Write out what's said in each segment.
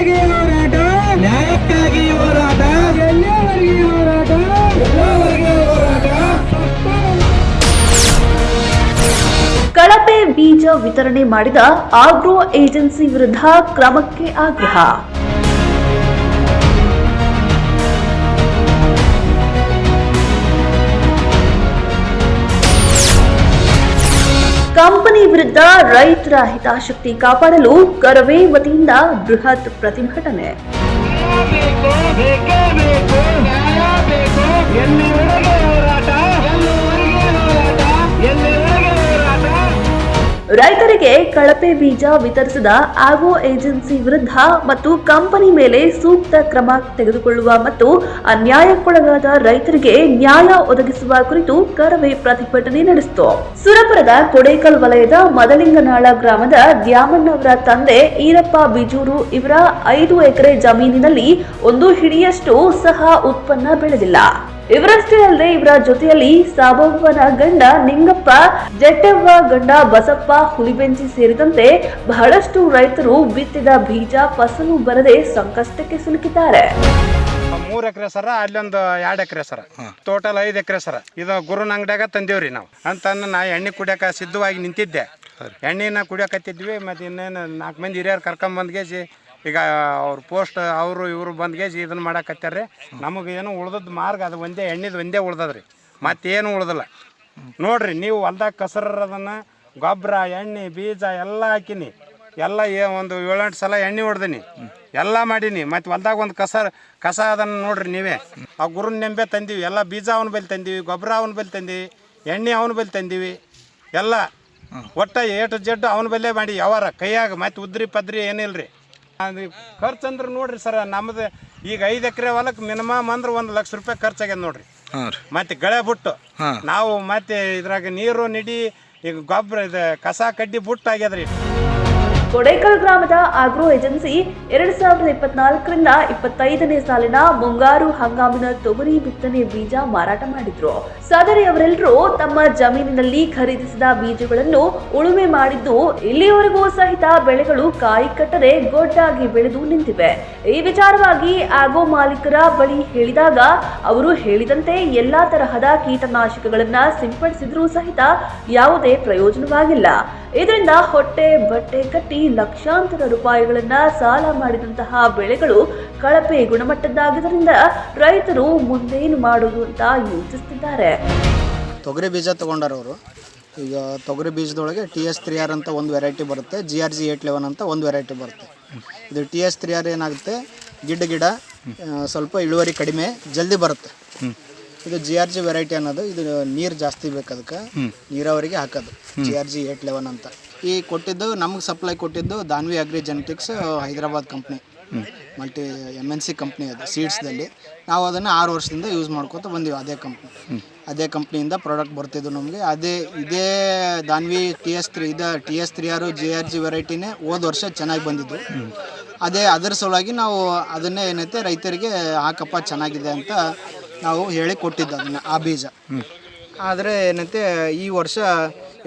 ಎಲ್ಲಿಯವರೆಗೆ ಹೋರಾಟ? ನ್ಯಾಯಕ್ಕಾಗಿ ಹೋರಾಟ? ಎಲ್ಲಿಯವರೆಗೆ ಹೋರಾಟ? ಎಲ್ಲವರೆಗೆ ಹೋರಾಟ? ಕಳಪೆ ಬೀಜ ವಿತರಣೆ ಮಾಡಿದ ಆಗ್ರೋ ಏಜೆನ್ಸಿ ವಿರುದ್ಧ ಕ್ರಮಕ್ಕೆ ಆಗ್ರಹ. ಕಂಪನಿ ವಿರುದ್ಧ ರೈತರ ಹಿತಾಸಕ್ತಿ ಕಾಪಾಡಲು ಕರವೇ ವತಿಯಿಂದ ಬೃಹತ್ ಪ್ರತಿಭಟನೆ ರೈತರಿಗೆ ಕಳಪೆ ಬೀಜ ವಿತರಿಸಿದ ಆಗೋ ಏಜೆನ್ಸಿ ವಿರುದ್ಧ ಮತ್ತು ಕಂಪನಿ ಮೇಲೆ ಸೂಕ್ತ ಕ್ರಮ ತೆಗೆದುಕೊಳ್ಳುವ ಮತ್ತು ಅನ್ಯಾಯಕ್ಕೊಳಗಾದ ರೈತರಿಗೆ ನ್ಯಾಯ ಒದಗಿಸುವ ಕುರಿತು ಕರವೇ ಪ್ರತಿಭಟನೆ ನಡೆಸಿತು. ಸುರಪುರದ ಕೊಡೇಕಲ್ ವಲಯದ ಮದಲಿಂಗನಾಳ ಗ್ರಾಮದ ದ್ಯಾಮಣ್ಣವರ ತಂದೆ ಈರಪ್ಪ ಬಿಜೂರು ಇವರ ಐದು ಎಕರೆ ಜಮೀನಿನಲ್ಲಿ ಒಂದು ಹಿಡಿಯಷ್ಟು ಸಹ ಉತ್ಪನ್ನ ಬೆಳೆದಿಲ್ಲ. ಇವರಷ್ಟೇ ಅಲ್ಲದೆ ಇವರ ಜೊತೆಯಲ್ಲಿ ಸಾಬವ್ವನ ಗಂಡ ನಿಂಗಪ್ಪ ಜಟ್ಟವ್ವ ಗಂಡ ಬಸಪ್ಪ ಹುಲಿಬೆಂಚಿ ಸೇರಿದಂತೆ ಬಹಳಷ್ಟು ರೈತರು ಬಿತ್ತಿದ ಬೀಜ ಫಸಲು ಬರದೆ ಸಂಕಷ್ಟಕ್ಕೆ ಸಿಲುಕಿದ್ದಾರೆ. ಮೂರ್ ಎಕರೆ ಸರ ಅಲ್ಲೊಂದು ಎರಡು ಎಕರೆ ಸರ. ಟೋಟಲ್ ಐದು ಎಕರೆ ಸರ. ಇದು ಗುರುನ ಅಂಗಡಿಯಾಗ ತಂದೇವ್ರಿ ನಾವು. ಅಂತ ನಾ ಎಣ್ಣೆ ಕುಡಿಯಕ ಸಿದ್ಧವಾಗಿ ನಿಂತಿದ್ದೆ. ಎಣ್ಣೆನ ಕುಡಿಯಕತ್ತಿದ್ವಿ ಮತ್ತೆ ಇನ್ನೇನು ನಾಲ್ಕು ಮಂದಿ ಹಿರಿಯರು ಕರ್ಕೊಂಬಂದ್ಗೇಸಿ ಈಗ ಅವ್ರ ಪೋಸ್ಟ್ ಅವರು ಇವರು ಬಂದ್ಗೇಸಿ ಇದನ್ನ ರೀ ನಮಗೆ ಏನು ಉಳ್ದದ್ದು ಮಾರ್ಗ ಅದು ಒಂದೇ, ಎಣ್ಣೆದು ಒಂದೇ ಉಳ್ದದ್ರಿ. ಮತ್ತೇನು ಉಳ್ದಲ್ಲ. ನೋಡ್ರಿ, ನೀವು ಹೊಲ್ದಾಗ ಕಸರದನ್ನ ಗೊಬ್ಬರ ಎಣ್ಣೆ, ಬೀಜ ಎಲ್ಲ ಹಾಕಿನಿ. ಎಲ್ಲ ಏ- ಒಂದು ಏಳೆಂಟು ಸಲ ಎಣ್ಣೆ ಹೊಡ್ದೀನಿ. ಎಲ್ಲ ಮಾಡೀನಿ. ಮತ್ತು ಹೊಲ್ದಾಗ ಒಂದು ಕಸ ಕಸ ಅದನ್ನು ನೋಡ್ರಿ ನೀವೇ. ಆ ಗುರು ನೆಂಬೆ ತಂದೀವಿ. ಎಲ್ಲ ಬೀಜ ಅವನ ಬಲ್ಲಿ ತಂದೀವಿ ಗೊಬ್ಬರ ಅವನ ಬಲ್ಲಿ ತಂದೀವಿ, ಎಣ್ಣೆ ಅವನ ಬಲ್ಲಿ ತಂದೀವಿ. ಎಲ್ಲ ಒಟ್ಟ ಏಟು ಜಡ್ಡು ಅವನ ಬಲ್ಲೇ ಮಾಡಿ ಯಾವಾರ ಕೈಯಾಗ, ಮತ್ತು ಉದ್ರಿ ಪದ್ರಿ ಏನಿಲ್ಲ ಅದು ಖರ್ಚು ಅಂದ್ರೆ ನೋಡ್ರಿ ಸರ್ ನಮ್ದು ಈಗ ಐದು ಎಕರೆ ಹೊಲಕ್ಕೆ ಮಿನಿಮಮ್ ಅಂದ್ರೆ ಒಂದು ಲಕ್ಷ ರೂಪಾಯಿ ಖರ್ಚಾಗ್ಯದ ನೋಡ್ರಿ. ಮತ್ತೆ ಗಳೆ ಬಿಟ್ಟು. ನಾವು ಮತ್ತೆ ಇದ್ರಾಗ ನೀರು ನಿಡಿ ಈಗ ಗೊಬ್ಬರ ಇದು ಕಸ ಕಡ್ಡಿ ಬುಟ್ಟು ಆಗ್ಯದ್ರಿ ಕೊಡೇಕಲ್ ಗ್ರಾಮದ ಆಗ್ರೋ ಏಜೆನ್ಸಿ ಎರಡ್ ಸಾವಿರದ ಇಪ್ಪತ್ನಾಲ್ಕರಿಂದ ಇಪ್ಪತ್ತೈದನೇ ಸಾಲಿನ ಮುಂಗಾರು ಹಂಗಾಮಿನ ತೊಗರಿ ಬಿತ್ತನೆ ಬೀಜ ಮಾರಾಟ ಮಾಡಿದ್ರು. ಸದರಿ ಅವರೆಲ್ಲರೂ ತಮ್ಮ ಜಮೀನಿನಲ್ಲಿ ಖರೀದಿಸಿದ ಬೀಜಗಳನ್ನು ಉಳುಮೆ ಮಾಡಿದ್ದು ಇಲ್ಲಿಯವರೆಗೂ ಸಹಿತ ಬೆಳೆಗಳು ಕಾಯಿ ಕಟ್ಟದೆ ಗೊಡ್ಡಾಗಿ ಬೆಳೆದು ನಿಂತಿವೆ. ಈ ವಿಚಾರವಾಗಿ ಆಗೋ ಮಾಲೀಕರ ಬಳಿ ಹೇಳಿದಾಗ ಅವರು ಹೇಳಿದಂತೆ ಎಲ್ಲಾ ತರಹದ ಕೀಟನಾಶಕಗಳನ್ನ ಸಿಂಪಡಿಸಿದ್ರೂ ಸಹಿತ ಯಾವುದೇ ಪ್ರಯೋಜನವಾಗಿಲ್ಲ. ಇದರಿಂದ ಹೊಟ್ಟೆ ಬಟ್ಟೆ ಕಟ್ಟಿ ಲಕ್ಷಾಂತರ ರೂಪಾಯಿಗಳನ್ನ ಸಾಲ ಮಾಡಿದಂತಹ ಬೆಳೆಗಳು ಕಳಪೆ ಗುಣಮಟ್ಟದ್ದಾಗಿದ್ದರಿಂದ ರೈತರು ಮುಂದೇನು ಮಾಡುವುದು ಅಂತ ಯೋಚಿಸುತ್ತಿದ್ದಾರೆ ತೊಗರಿ ಬೀಜ ತಗೊಂಡಾರವರು ಈಗ ತೊಗರಿ ಬೀಜದೊಳಗೆ ಟಿ ಎಸ್ ತ್ರೀ ಆರ್ ಅಂತ ಒಂದು ವೆರೈಟಿ ಬರುತ್ತೆ G R G eight eleven ಅಂತ ಒಂದು ವೆರೈಟಿ ಬರುತ್ತೆ. ಇದು ಟಿ ಎಸ್ ತ್ರೀ ಆರ್ ಏನಾಗುತ್ತೆ ಗಿಡ ಗಿಡ ಸ್ವಲ್ಪ ಇಳುವರಿ ಕಡಿಮೆ ಜಲ್ದಿ ಬರುತ್ತೆ. ಇದು ಜಿ ಆರ್ ಜಿ ವೆರೈಟಿ ಅನ್ನೋದು ಇದು ನೀರು ಜಾಸ್ತಿ ಬೇಕು ಅದಕ್ಕೆ ನೀರಾವರಿಗೆ ಹಾಕೋದು. G R G eight eleven ಅಂತ. ಈ ಕೊಟ್ಟಿದ್ದು ನಮ್ಗೆ ಸಪ್ಲೈ ಕೊಟ್ಟಿದ್ದು Danvi agri genetics Hyderabad company multi M N C company ಅದು ಸೀಡ್ಸ್ದಲ್ಲಿ ನಾವು ಅದನ್ನು ಆರು ವರ್ಷದಿಂದ ಯೂಸ್ ಮಾಡ್ಕೊತ ಬಂದಿವಿ ಅದೇ ಕಂಪ್ನಿ ಅದೇ ಕಂಪ್ನಿಯಿಂದ ಪ್ರಾಡಕ್ಟ್ ಬರ್ತಿದ್ದು ನಮಗೆ. ಅದೇ ಇದೇ ದಾನ್ವಿ ಟಿ ಎಸ್ ತ್ರೀ ಇದು ಟಿ ಎಸ್ ತ್ರೀ ಆರು ಜಿ ಆರ್ ಜಿ ವೆರೈಟಿನೇ ಹೋದ ವರ್ಷ ಚೆನ್ನಾಗಿ ಬಂದಿದ್ದು. ಅದೇ ಅದರ ಸಲುವಾಗಿ ನಾವು ಅದನ್ನೇ ಏನೈತೆ ರೈತರಿಗೆ ಹಾಕಪ್ಪ ಚೆನ್ನಾಗಿದೆ ಅಂತ ನಾವು ಹೇಳಿ ಕೊಟ್ಟಿದ್ದು ಅದನ್ನು ಆ ಬೀಜ. ಆದರೆ ಏನಂತೆ, ಈ ವರ್ಷ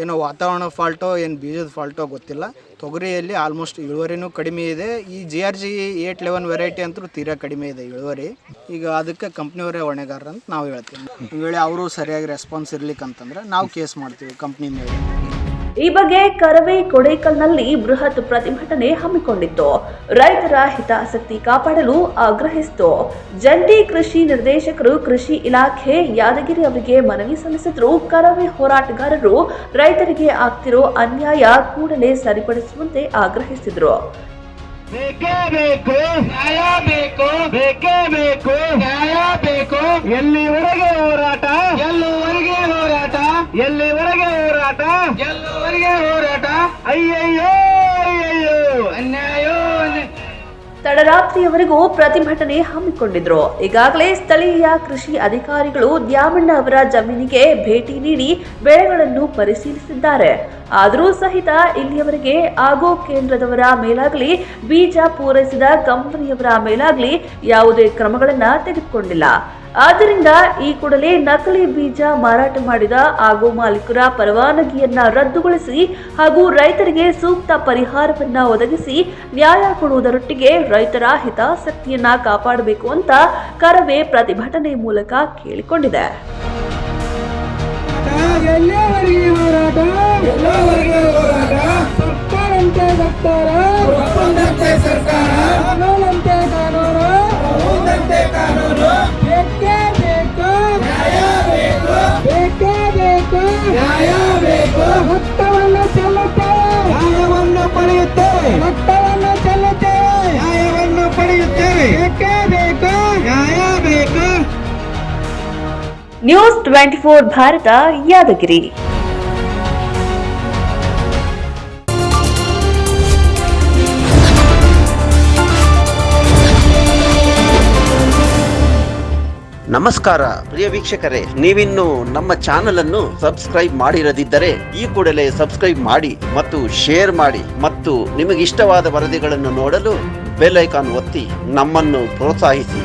ಏನೋ ವಾತಾವರಣ ಫಾಲ್ಟೋ ಏನು ಬೀಜದ ಫಾಲ್ಟೋ ಗೊತ್ತಿಲ್ಲ. ತೊಗರಿಯಲ್ಲಿ ಆಲ್ಮೋಸ್ಟ್ ಇಳುವರಿನೂ ಕಡಿಮೆ ಇದೆ. ಈ G R G eight eleven variety ಅಂತೂ ತೀರಾ ಕಡಿಮೆ ಇದೆ ಇಳುವರಿ. ಈಗ ಅದಕ್ಕೆ ಕಂಪ್ನಿಯವರೇ ಹೊಣೆಗಾರ ಅಂತ ನಾವು ಹೇಳ್ತೀವಿ. ಒಂದು ಅವರು ಸರಿಯಾಗಿ ರೆಸ್ಪಾನ್ಸ್ ಇರ್ಲಿಕ್ಕೆ ಅಂತಂದ್ರೆ ನಾವು ಕೇಸ್ ಮಾಡ್ತೀವಿ ಕಂಪ್ನಿ ಮೇಲೆ. ಈ ಬಗ್ಗೆ ಕರವೇ ಕೊಡೇಕಲ್ನಲ್ಲಿ ಬೃಹತ್ ಪ್ರತಿಭಟನೆ ಹಮ್ಮಿಕೊಂಡಿತ್ತು. ರೈತರ ಹಿತಾಸಕ್ತಿ ಕಾಪಾಡಲು ಆಗ್ರಹಿಸಿತು. ಜಂಟಿ ಕೃಷಿ ನಿರ್ದೇಶಕರು, ಕೃಷಿ ಇಲಾಖೆ ಯಾದಗಿರಿ ಅವರಿಗೆ ಮನವಿ ಸಲ್ಲಿಸಿದ್ರು ಕರವೇ ಹೋರಾಟಗಾರರು ರೈತರಿಗೆ ಆಗ್ತಿರೋ ಅನ್ಯಾಯ ಕೂಡಲೇ ಸರಿಪಡಿಸುವಂತೆ ಆಗ್ರಹಿಸಿದ್ರು. ಬೇಕೇ ಬೇಕು, ನ್ಯಾಯ ಬೇಕು, ಬೇಕೇ ಬೇಕು, ನ್ಯಾಯ ಬೇಕು. ಎಲ್ಲಿವರೆಗೆ ಹೋರಾಟ? ಎಲ್ಲಿವರೆಗೆ ಹೋರಾಟ? ಎಲ್ಲಿವರೆಗೆ ಹೋರಾಟ? ಎಲ್ಲವರಿಗೆ ಹೋರಾಟ. ಅಯ್ಯಯ್ಯೋ ಅಯ್ಯಯ್ಯೋ. ಅನ್ಯಾಯೋ ಅನ್ಯಾಯ. ತಡರಾತ್ರಿಯವರೆಗೂ ಪ್ರತಿಭಟನೆ ಹಮ್ಮಿಕೊಂಡಿದ್ರು. ಈಗಾಗಲೇ ಸ್ಥಳೀಯ ಕೃಷಿ ಅಧಿಕಾರಿಗಳು ದ್ಯಾಮಣ್ಣ ಅವರ ಜಮೀನಿಗೆ ಭೇಟಿ ನೀಡಿ ಬೆಳೆಗಳನ್ನು ಪರಿಶೀಲಿಸಿದ್ದಾರೆ. ಆದರೂ ಸಹಿತ ಇಲ್ಲಿಯವರೆಗೆ ಆಗೋ ಕೇಂದ್ರದವರ ಮೇಲಾಗಲಿ ಬೀಜ ಪೂರೈಸಿದ ಕಂಪನಿಯವರ ಮೇಲಾಗಲಿ ಯಾವುದೇ ಕ್ರಮಗಳನ್ನು ತೆಗೆದುಕೊಂಡಿಲ್ಲ. ಆದ್ದರಿಂದ ಈ ಕೂಡಲೇ ನಕಲಿ ಬೀಜ ಮಾರಾಟ ಮಾಡಿದ ಆಗೋ ಮಾಲೀಕರ ಪರವಾನಗಿಯನ್ನ ರದ್ದುಗೊಳಿಸಿ ಹಾಗೂ ರೈತರಿಗೆ ಸೂಕ್ತ ಪರಿಹಾರವನ್ನ ಒದಗಿಸಿ ನ್ಯಾಯ ಕೊಡುವುದರೊಟ್ಟಿಗೆ ರೈತರ ಹಿತಾಸಕ್ತಿಯನ್ನ ಕಾಪಾಡಬೇಕು ಅಂತ ಕರವೇ ಪ್ರತಿಭಟನೆ ಮೂಲಕ ಕೇಳಿಕೊಂಡಿದೆ. ಸರ್ಕಾರ. News twenty four Bharat, Yadgiri. ನಮಸ್ಕಾರ, ಪ್ರಿಯ ವೀಕ್ಷಕರೇ. ನೀವಿನ್ನು ನಮ್ಮ ಚಾನೆಲ್ ಅನ್ನು ಸಬ್ಸ್ಕ್ರೈಬ್ ಮಾಡಿರದಿದ್ದರೆ ಈ ಕೂಡಲೇ ಸಬ್ಸ್ಕ್ರೈಬ್ ಮಾಡಿ ಮತ್ತು ಶೇರ್ ಮಾಡಿ ಮತ್ತು ನಿಮಗಿಷ್ಟವಾದ ವರದಿಗಳನ್ನು ನೋಡಲು ಬೆಲ್ ಐಕಾನ್ ಒತ್ತಿ ನಮ್ಮನ್ನು ಪ್ರೋತ್ಸಾಹಿಸಿ.